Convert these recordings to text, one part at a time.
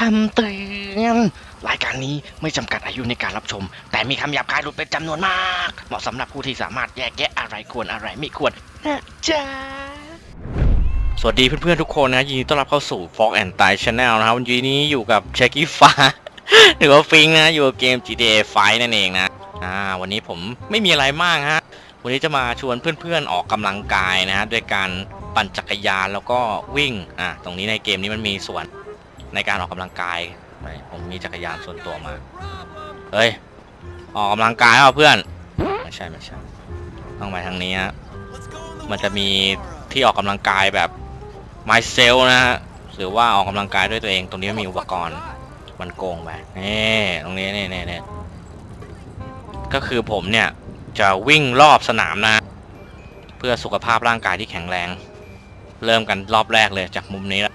คำเตือนรายการนี้ไม่จำกัดอายุในการรับชม แต่มีคำหยาบคายหลุดเป็นจำนวนมาก เหมาะสำหรับผู้ที่สามารถแยกแยะอะไรควรอะไรไม่ควรนะจ๊ะสวัสดีเพื่อนๆทุกคนนะยินดีต้อนรับเข้าสู่ Fog and t i Channel นะครับวันนี้อยู่กับเชคกี้ฟ้าหรือว่าฟิงนะ อยู่กับเกม GTA 5 นั่นเองนะอ่าวันนี้ผมไม่มีอะไรมากฮะวันนี้จะมาชวนเพื่อนๆออกกำลังกายนะฮะด้วยการปั่นจักรยานแล้วก็วิ่งอ่าตรงนี้ในเกมนี้มันมีส่วน ในการออกกำลังกายไปผมมีจักรยานส่วนตัวมา เฮ้ย ออกกำลังกายเปล่าเพื่อน ไม่ใช่ไม่ใช่ ต้องไปทางนี้ฮะ มันจะมีที่ออกกำลังกายแบบ My s e l นะฮะ หรือว่าออกกำลังกายด้วยตัวเอง ตรงนี้มีอุปกรณ์ มันโกงไปนี่ตรงนี้นี่นี่นี่ก็คือผมเนี่ย จะวิ่งรอบสนามนะ เพื่อสุขภาพร่างกายที่แข็งแรง เริ่มกันรอบแรกเลยจากมุมนี้ละ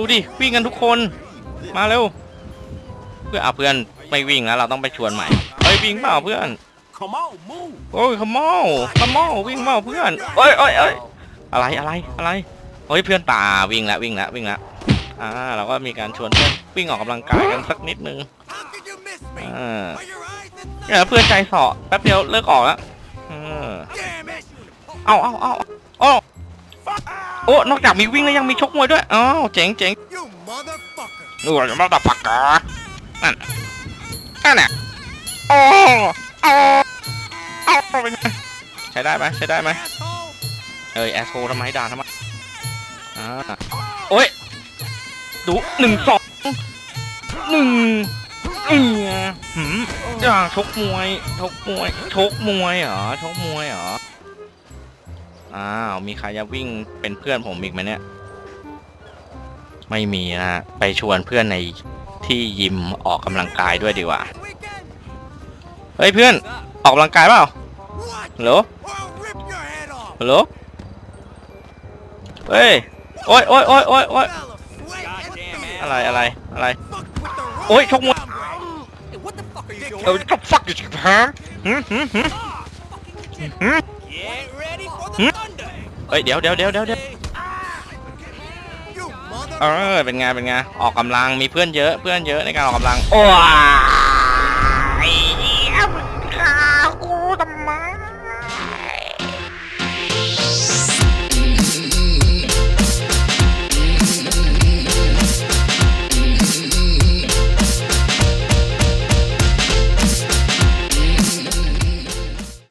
ดูดิ วิ่งกันทุกคน มาเร็ว เพื่อเอาเพื่อนไม่วิ่งแล้วเราต้องไปชวนใหม่ เฮ้ยวิ่งเปล่าเพื่อน โอ้ยขมอขมอวิ่งเปล่าเพื่อนเอ้ยเอ้ยเอ้ยอะไรอะไรอะไรเฮ้ยเพื่อนตาวิ่งแล้ววิ่งแล้ววิ่งแล้วอ่าเราก็มีการชวนเพื่อนวิ่งออกกำลังกายกันสักนิดนึงอ่าเพื่อนใจเสาะแป๊บเดียวเลิกออกแล้วเออเอาเอาเอาเอา โอ้ นอกจากมีวิ่งแล้วยังมีชกมวยด้วยอ๋อเจ๋งเจ๋ง You motherfucker! ดูอย่ามาตับปักกานั่นนั่นน่ะโอ้โอ้โอ้เป็นไงใช้ได้ไหมใช้ได้ไหม Asshole! เอ้ยแอสโซทำไมด่าทำไมอ่าโอ้ยดูหนึ่งสองหนึ่งเอียหืมอ่าชกมวยชกมวยชกมวยเหรอชกมวยเหรอ อ้าว มีใครจะวิ่งเป็นเพื่อนผมอีกไหมเนี่ย ไม่มีนะฮะไปชวนเพื่อนในที่ยิมออกกำลังกายด้วยดีกว่า Weekend? เฮ้ยเพื่อนออกกำลังกายเปล่า What? ฮัลโหล Or I'll rip your head off! ฮัลโหลเฮ้ย โอ้ยโอ้ยโอ้ยโอ้ยโอ้ย Fella, wait, Goddamn what the อะไรอะไรอะไร fuck with the road? โอ้ยชกมวย Hey, what the fuck are you เออ doing? จะฟักอยู่ชิบหายหืมหืมหืมหืม Get ready for the Hmm? thunder! เฮ้ยเดี๋ยวเดี๋ยวเดี๋ยวเดี๋ยวเดี๋ยว You เอ mother... อเป็นไงเป็นไงออกกำลังมีเพื่อนเยอะเพื่อนเยอะในการออกกำลังโอ้